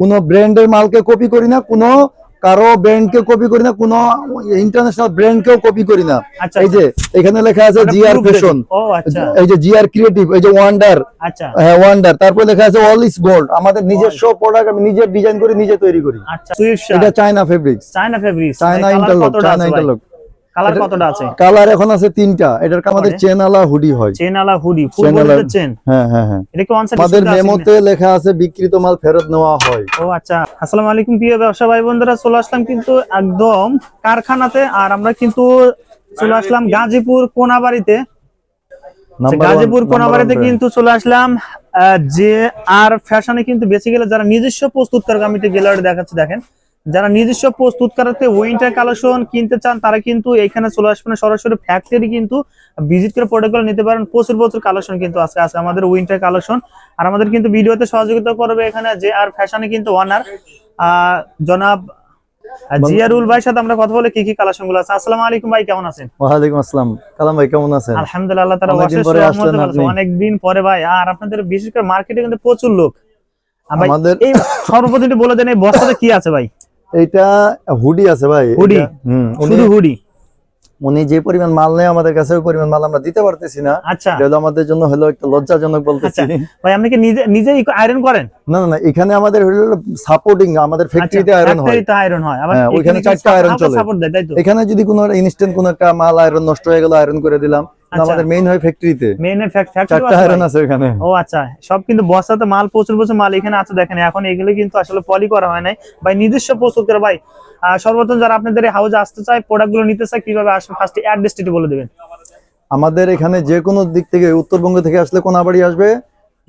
কোনো ব্র্যান্ডের মালকে কপি করি না কোনো কারও ব্র্যান্ডকে কপি করি না কোনো ইন্টারন্যাশনাল ব্র্যান্ডকেও কপি করি না। আচ্ছা, এই যে এখানে লেখা আছে মানে জিআর ফ্যাশন। ও আচ্ছা। এই যে জিআর ক্রিয়েটিভ এই যে ওয়ান্ডার আচ্ছা। হ্যাঁ ওয়ান্ডার তারপর লেখা আছে অল ইজ গোল্ড আমাদের নিজস্ব প্রোডাক্ট আমি নিজে ডিজাইন করে নিজে তৈরি করি। আচ্ছা এটা China fabrics China fabrics China interlock China interlock colour কতটা আছে? কালার এখন আছে তিনটা। এটার আমাদের তারপরে? চেন আলা হুডি হয়। চেন আলা হুডি ফুল চেন বডিতে চেন। হ্যাঁ হ্যাঁ হ্যাঁ। এটা কি ওয়ান আমাদের মেমোতে লেখা আছে বিক্রিত মাল ফেরত নেওয়া হয়। ও আচ্ছা। আসসালামু আলাইকুম প্রিয় ব্যবসা ভাই বন্ধুরা চলে আসলাম কিন্তু একদম কারখানাতে আর আমরা কিন্তু চলে আসলাম গাজীপুর কোনাবাড়িতে। গাজীপুর কোনাবাড়িতে কিন্তু চলে আসলাম আহ, যে আর ফ্যাশনে কিন্তু বেসিক্যালি যারা নিজস্ব প্রস্তুত প্রস্তুতকারক আমি একটু গ্যালারি দেখাচ্ছি দেখেন। যারা নিজস্ব প্রস্তুতকারকতে উইন্টার কালেকশন কিনতে চান তারা কিন্তু এখানে চলে আসবেন। সরাসরি ফ্যাক্টরি কিন্তু ভিজিট করে প্রোডাক্টগুলো নিতে পারেন। প্রচুর প্রচুর কালেকশন কিন্তু আছে আছে আমাদের উইন্টার কালেকশন আর আমাদের কিন্তু ভিডিওতে সহযোগিতা করবে এখানে যে আর ফ্যাশনে কিন্তু ওনার জনাব জিয়ারুল সাথে আমরা কথা বলে কি কি কালেকশনগুলো আছে? আসসালামু আলাইকুম ভাই কেমন আছেন? ওয়ালাইকুম আসসালাম। কালাম ভাই কেমন আছেন? আলহামদুলিল্লাহ তারা পরে ভাই। আর আপনাদের বিশেষ করে মার্কেটে কিন্তু প্রচুর লোক। আমাদের এই সর্বপ্রথম বলে দেন এই বস্তাতে কি আছে ভাই? এইটা হুডি আছে ভাই হুডি? হুম শুধু হুডি? উনি যে পরিমাণ মাল নেয় আমাদের কাছে ওই পরিমাণ মাল আমরা দিতে পারতেছি না। আচ্ছা। এটা আমাদের জন্য হলো একটা লজ্জাজনক বলতেছি। আচ্ছা। ভাই আপনি কি নিজে নিজে আয়রন করেন? না না না এখানে আমাদের হলো সাপোর্টিং আমাদের ফ্যাক্টরিতে আয়রন হয়। ফ্যাক্টরিতে আয়রন হয়। আবার হ্যাঁ, ওইখানে চারটা iron চলে। সাপোর্ট দেয় তাই তো? এখানে যদি কোনো ইনস্ট্যান্ট কোনো একটা মাল আয়রন নষ্ট হয়ে গেল আয়রন করে দিলাম। আচ্ছা। আমাদের মেইন হয় ফ্যাক্টরিতে মেইনের ফ্যাক্টরি আয়রন আছে এখানে ও আচ্ছা। সব কিন্তু বস্তাতে মাল প্রচুর প্রচুর মাল এখানে আছে দেখেন। এখন এগুলো কিন্তু আসলে পলি করা হয় নাই। ভাই নিজস্ব প্রস্তুত করে ভাই সর্বপ্রথম যারা আপনাদের হাউসে আসতে চায় প্রোডাক্টগুলো নিতে চায় কীভাবে আসবে? ফার্স্ট অ্যাড্রেসটি বলে দেবেন। আমাদের এখানে যে কোনো দিক থেকে উত্তরবঙ্গ থেকে আসলে কোনাবাড়ি আসবে।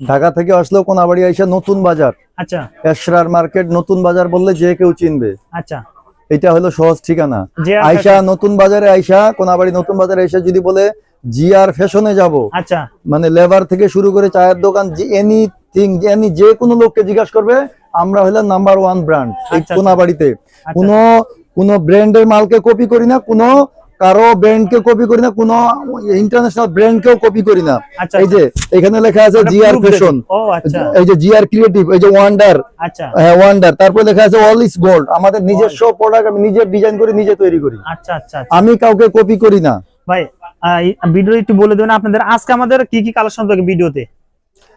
ঢাকা থেকে আসলেও কোনাবাড়ি আইসা নতুন বাজার। আচ্ছা। মার্কেট নতুন বাজার বললে যে কেউ চিনবে। আচ্ছা। এটা হলো সহজ ঠিকানা। আইসা নতুন বাজারে আইসা কোনাবাড়ি নতুন বাজারে আইসা যদি বলে জিআর ফ্যাশনে যাব। আচ্ছা। মানে লেবার থেকে শুরু করে চায়ের দোকান এনিথিং এনি যে কোনো লোককে জিজ্ঞাসা করবে আমরা হলাম নাম্বার ওয়ান ব্র্যান্ড এই আচ্ছা। কোনাবাড়িতে। কোনো কোনো ব্র্যান্ডের মালকে কপি করি না কোনো কারও ব্র্যান্ডকে কপি করি না কোনো ইন্টারন্যাশনাল ব্র্যান্ডকেও কপি করি না। আচ্ছা এই যে এখানে লেখা আছে জিআর ফ্যাশন ও আচ্ছা। এই যে জিআর ক্রিয়েটিভ এই যে ওয়ান্ডার আচ্ছা। হ্যাঁ ওয়ান্ডার তারপর লেখা আছে অল ইজ গোল্ড আমাদের নিজস্ব প্রোডাক্ট আমি নিজে ডিজাইন করে নিজে তৈরি করি। আচ্ছা আচ্ছা আচ্ছা। আমি কাউকে কপি করি না। ভাই ভিডিও একটু বলে দেবেন আপনাদের আজকে আমাদের কি কি কালেকশন থাকে ভিডিওতে?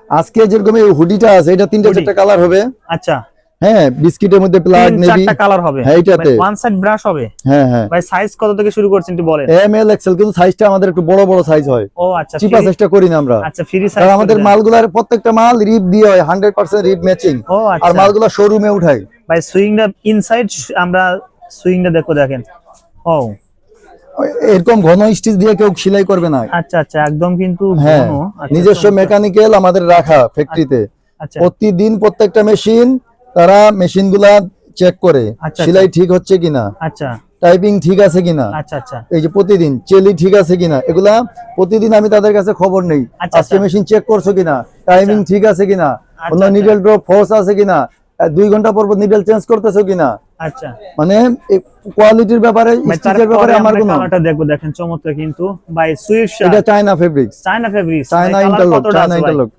আজকে যেরকম এই হুডিটা আছে এটা তিনটা। চারটা কালার হবে। আচ্ছা। হ্যাঁ বিস্কিটের মধ্যে প্লাগ নেবি চারটা কালার হবে। হ্যাঁ, এইটাতে। ওয়ান সাইড ব্রাশ হবে? হ্যাঁ হ্যাঁ। ভাই সাইজ কত থেকে শুরু করছেন একটু বলেন। এম এল এক্সেল কিন্তু সাইজটা আমাদের একটু বড় বড় সাইজ হয়। ও আচ্ছা চিপা সাইজটা করি না আমরা। আচ্ছা ফ্রি সাইজ আমাদের মালগুলার প্রত্যেকটা মাল রিপ দিয়ে হয় হান্ড্রেড পার্সেন্ট রিপ ম্যাচিং ও আর মালগুলা শোরুমে উঠাই। ভাই সুইংটা ইনসাইড আমরা সুইংটা দেখো দেখেন। ও। এরকম ঘন স্টিচ দিয়ে কেউ সেলাই করবে না। আচ্ছা আচ্ছা একদম কিন্তু হ্যাঁ আচ্ছা, নিজস্ব মেকানিক্যাল আমাদের রাখা ফ্যাক্টরিতে আচ্ছা প্রতিদিন প্রত্যেকটা মেশিন তারা মেশিনগুলা চেক করে আচ্ছা, সেলাই ঠিক হচ্ছে কিনা আচ্ছা। টাইপিং ঠিক আছে কিনা আচ্ছা আচ্ছা। এই যে প্রতিদিন চেলি ঠিক আছে কিনা এগুলা প্রতিদিন আমি তাদের কাছে খবর নেই আচ্ছা, আজকে আচ্ছা। মেশিন চেক করছ কিনা টাইমিং ঠিক আছে কিনা অন্য আচ্ছা। নিডেল ড্রপ ফোর্স আছে কিনা দুই ঘণ্টা পর পর নিডেল চেঞ্জ করতেছো কিনা আচ্ছা। মানে কোয়ালিটির ব্যাপারে ভাই স্টিচের ব্যাপারে আমার কোনো কালারটা দেখব দেখেন চমৎকার কিন্তু। বাই সুইফট এটা China fabrics China fabrics China interlock China interlock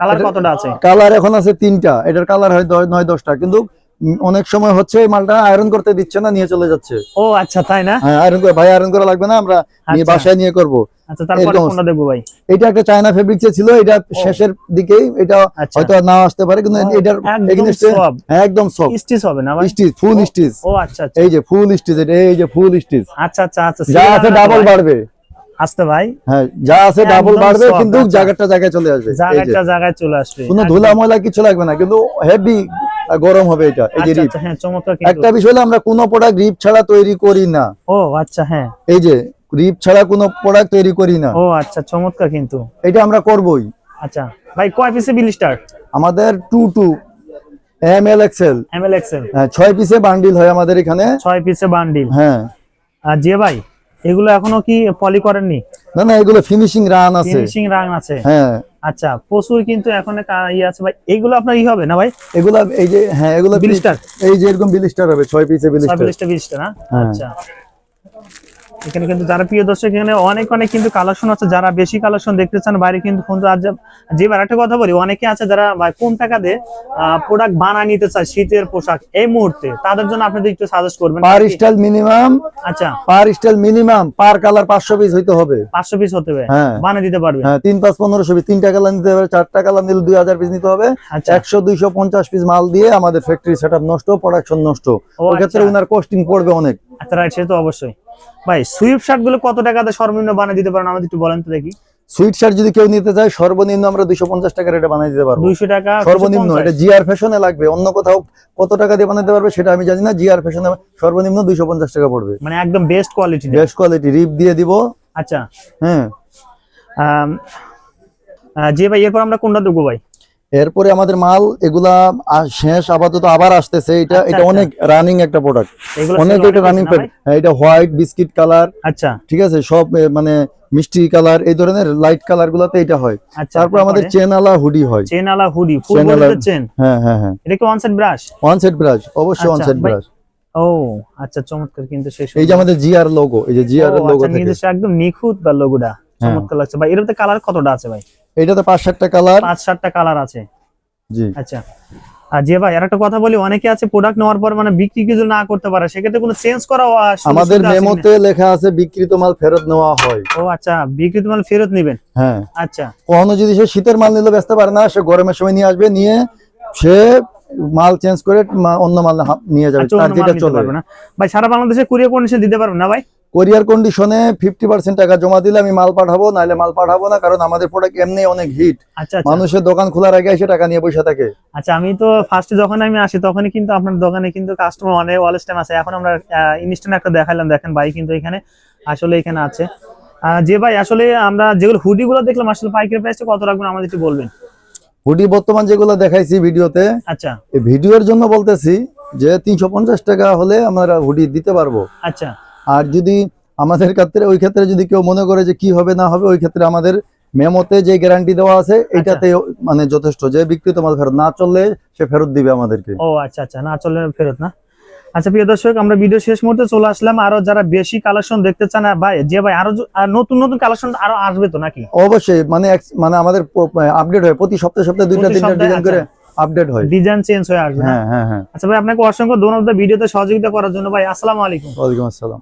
colour কতটা আছে? কালার এখন আছে তিনটা। এটার কালার হয় নয় দশটা। কিন্তু অনেক সময় হচ্ছে এই মালটা আয়রন করতে দিচ্ছে না নিয়ে চলে যাচ্ছে। ও আচ্ছা তাই না? হ্যাঁ আয়রন করে ভাই আয়রন করা লাগবে না আমরা নিয়ে আচ্ছা। বাসায় নিয়ে করব। আচ্ছা তারপরে কোনটা দেখব ভাই? এটা একটা চায়না ফেব্রিক্স ছিল এটা শেষের দিকেই এটা আচ্ছা। হয়তো নাও আসতে পারে কিন্তু এটার একদম against এ- soft। হ্যাঁ একদম সফট স্টিচ হবে না ভাই? স্টিচ ফুল স্টিচ। ও আচ্ছা আচ্ছা। এই যে ফুল স্টিচ এটা এই যে ফুল স্টিচ আচ্ছা আচ্ছা আচ্ছা যা আছে ডাবল বাড়বে। আসতে ভাই? হ্যাঁ যা আছে ডাবল বাড়বে কিন্তু আচ্ছা। জায়গাটা জায়গায় চলে আসবে। জায়গাটা জায়গায় চলে আসবে কোনো ধুলা ময়লা কিছু লাগবে না কিন্তু হেভি গরম হবে এটা এই যে আচ্ছা রিপ আচ্ছা হ্যাঁ চমৎকার একটা বিষয় হলো আমরা কোনো প্রোডাক্ট রিপ ছাড়া তৈরি করি না। ও আচ্ছা হ্যাঁ। এই যে রিপ ছাড়া কোনো প্রোডাক্ট তৈরি করি না। ও আচ্ছা চমৎকার কিন্তু। এটা আমরা করবই। আচ্ছা ভাই কয় পিসে বিল স্টার আমাদের two two M L XL ML XL ছয় পিসে বান্ডিল হয় আমাদের এখানে। ছয় পিসে বান্ডিল হ্যাঁ। আর যে ভাই এগুলো এখনও কি পলি করেননি? না না এগুলো ফিনিশিং রান আছে। ফিনিশিং রান আছে। হ্যাঁ। আচ্ছা প্রচুর কিন্তু এখন ই ইয়ে আছে ভাই এগুলো আপনার ই হবে না ভাই? এগুলো এই যে হ্যাঁ এগুলো বিলিস্টার। এই যে এরকম বিলিস্টার হবে ছয় পিসে বিলিস্টার। বিলিস্টার বিলিশটা না? হ্যাঁ। আচ্ছা। এখানে কিন্তু যারা প্রিয় দর্শক এখানে অনেক অনেক কিন্তু কালেকশন আছে। যারা বেশি কালেকশন দেখতে চান বাইরে কিন্তু ফোন আজ যে বার একটা কথা বলি অনেকে আছে যারা ভাই কম টাকা দিয়ে প্রোডাক্ট বানায় নিতে চায় শীতের পোশাক এই মুহূর্তে তাদের জন্য আপনাদের একটু সাজেস্ট করবেন পার স্টাইল মিনিমাম আচ্ছা। Per style minimum per colour পাঁচশো পিস হইতে হবে। পাঁচশো পিস হতে হবে? হ্যাঁ। বানিয়ে দিতে পারবে? হ্যাঁ তিন পাঁচ পনেরোশো পিস তিনটা কালার নিতে হবে চারটা কালার নিলে দুই হাজার পিস নিতে হবে। আচ্ছা। একশো দুইশো পঞ্চাশ পিস মাল দিয়ে আমাদের ফ্যাক্টরি সেট নষ্ট প্রোডাকশন নষ্ট। ও ওই ক্ষেত্রে আচ্ছা। উনার কস্টিং পড়বে অনেক। আচ্ছা রাইট সে তো অবশ্যই। ভাই সুইফট শার্টগুলো কত টাকাতে সর্বনিম্ন বানিয়ে দিতে পারেন? আমাদের একটু বলেন তো দেখি। সুইট শার্ট যদি কেউ নিতে চায় সর্বনিম্ন আমরা দুইশো পঞ্চাশ টাকা রেটে বানিয়ে দিতে পারব। দুইশো টাকা সর্বনিম্ন 250 এটা জিআর ফ্যাশনে লাগবে। অন্য কোথাও কত টাকা দিয়ে বানাতে পারবে সেটা আমি জানি না। জিআর ফ্যাশনে সর্বনিম্ন দুইশো পঞ্চাশ টাকা পড়বে। মানে একদম best quality best quality rib দিয়ে দিব। আচ্ছা। হ্যাঁ। জি ভাই এরপর আমরা কোনটা দেবো ভাই? এরপরে আমাদের মাল এগুলা শেষ আপাতত আবার আসতেছে। এটা আচ্ছা, এটা আচ্ছা। অনেক রানিং একটা প্রোডাক্ট অনেক এটা রানিং ভাই? এটা হোয়াইট বিস্কিট কালার আচ্ছা। ঠিক আছে? সব মানে মিষ্টি কালার এই ধরনের লাইট কালার গুলাতে এটা হয়। আচ্ছা তারপর আমাদের চেন আলা হুডি হয়। চেন আলা হুডি ফুল আলা- চেন হ্যাঁ হ্যাঁ হ্যাঁ। এটা কি one set brush one set brush অবশ্যই ওয়ান সেট ব্রাশ ও আচ্ছা চমৎকার কিন্তু শেষ এই যে আমাদের জিআর লোগো এই যে জিআর লোগো থেকে। একদম নিখুঁত বা লোগোটা চমৎকার লাগছে। ভাই এর মধ্যে কালার কতটা আছে ভাই? এটাতে পাঁচ সাতটা কালার পাঁচ সাতটা কালার আছে। জি। আচ্ছা। আর যে ভাই আর একটা কথা বলি অনেকে আছে প্রোডাক্ট নেওয়ার পর মানে বিক্রি কিছু না করতে পারে সেক্ষেত্রে কোনো চেঞ্জ করা আমাদের মেমোতে লেখা আছে বিক্রিত মাল ফেরত নেওয়া হয়। ও আচ্ছা বিক্রিত মাল ফেরত নেবেন? হ্যাঁ। আচ্ছা। কখনো যদি সে শীতের মাল নিলে ব্যস্ত পারে না সে গরমের সময় নিয়ে আসবে নিয়ে সে মাল চেঞ্জ করে অন্য মাল নিয়ে যাবে আচ্ছা, তার যেটা নিতে চলে। পারবে না। ভাই সারা বাংলাদেশে কুরিয়ার কন্ডিশন দিতে পারবেন না ভাই? কোরিয়ার কন্ডিশনে ফিফটি পার্সেন্ট টাকা জমা দিলে আমি মাল পাঠাবো নাহলে মাল পাঠাবো না কারণ আমাদের প্রোডাক্ট এমনি অনেক হিট আচ্ছা আচ্ছা। মানুষের দোকান খোলার আগে এসে টাকা নিয়ে বসে থাকে। আচ্ছা আমি তো ফার্স্টে যখন আমি আসি তখনই কিন্তু আপনার দোকানে কিন্তু কাস্টমার অনেক অলস টাইম আছে। এখন আমরা ইনস্ট্যান্ট একটা দেখালাম দেখেন ভাই কিন্তু এখানে আসলে এখানে আছে। যে ভাই আসলে আমরা যেগুলো হুডি গুলো দেখলাম আসলে পাইকারি প্রাইসটা কত রাখবেন আমাদের একটু বলবেন। হুডি বর্তমান যেগুলো দেখাইছি ভিডিওতে আচ্ছা। এই ভিডিওর জন্য বলতেছি যে তিনশো পঞ্চাশ টাকা হলে আমরা হুডি দিতে পারব। আচ্ছা। আর যদি আমাদের ক্ষেত্রে ওই ক্ষেত্রে যদি কেউ মনে করে যে কি হবে না হবে ওই ক্ষেত্রে আমাদের মেমোতে যে গ্যারান্টি দেওয়া আছে এটাতে মানে যথেষ্ট। যে বিক্রিত তোমার ফেরত না চললে সে ফেরত দিবে আমাদেরকে। ও আচ্ছা আচ্ছা না চললে ফেরত না। আচ্ছা প্রিয় দর্শক আমরা ভিডিও শেষ মুহূর্তে চলে আসলাম। আরও যারা বেশি কালেকশন দেখতে চান ভাই যে ভাই আরও নতুন নতুন কালেকশন আরও আসবে তো নাকি? অবশ্যই মানে মানে আমাদের আপডেট হয়। প্রতি সপ্তাহে সপ্তাহে দুইটা তিনটা ডিজাইন করে আপডেট হয়। ডিজাইন চেঞ্জ হয়ে আসবে হ্যাঁ হ্যাঁ হ্যাঁ। আচ্ছা ভাই আপনাকে অসংখ্য ধন্যবাদ। ভিডিওতে সহযোগিতা করার জন্য ভাই আসসালামু আলাইকুম। ওয়ালাইকুম আসসালাম।